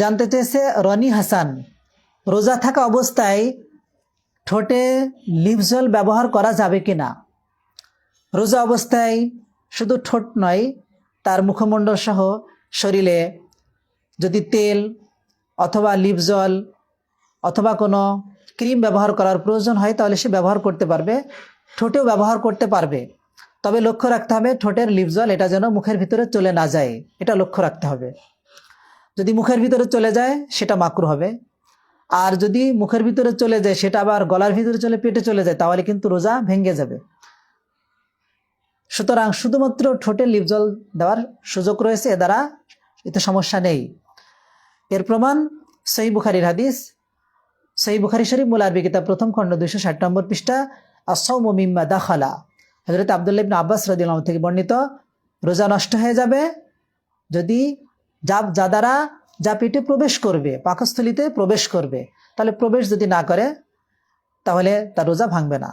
জানতে চেয়েছে রনি হাসান। রোজা থাকা অবস্থায় ঠোঁটে লিপজল ব্যবহার করা যাবে কি না রোজা অবস্থায় শুধু ঠোঁট নয়, তার মুখমণ্ডল সহ শরীরে যদি তেল অথবা লিপজল অথবা কোনো ক্রিম ব্যবহার করার প্রয়োজন হয়, তাহলে সে ব্যবহার করতে পারবে। ঠোঁটেও ব্যবহার করতে পারবে। তবে লক্ষ্য রাখতে হবে, ঠোঁটের লিপজল এটা যেন মুখের ভিতরে চলে না যায়। এটা লক্ষ্য রাখতে হবে। যদি মুখের ভিতরে চলে যায়, সেটা মাকরু হবে। আর যদি মুখের ভিতরে চলে যায়, সেটা আবার গলার ভিতরে চলে, পেটে চলে যায়, তাহলে কিন্তু রোজা ভেঙে যাবে। সুতরাং শুধুমাত্র ঠোঁটে লিপজল দেওয়ার সুযোগ রয়েছে, এ দ্বারা এতে সমস্যা নেই। এর প্রমাণ সহি বুখারির হাদিস। সহি বুখারি শরীফ মূল আরবি কিতাব প্রথম খণ্ড দুইশো ষাট নম্বর পৃষ্ঠা আসম মিম্মা দাখালা। হজরত আবদুল্লাহ আব্বাস রদিল্লাহ থেকে বর্ণিত, রোজা নষ্ট হয়ে যাবে যদি যা যা দ্বারা যা পেটে প্রবেশ করবে, পাকস্থলিতে প্রবেশ করবে, তাহলে প্রবেশ যদি না করে, তাহলে তার রোজা ভাঙবে না।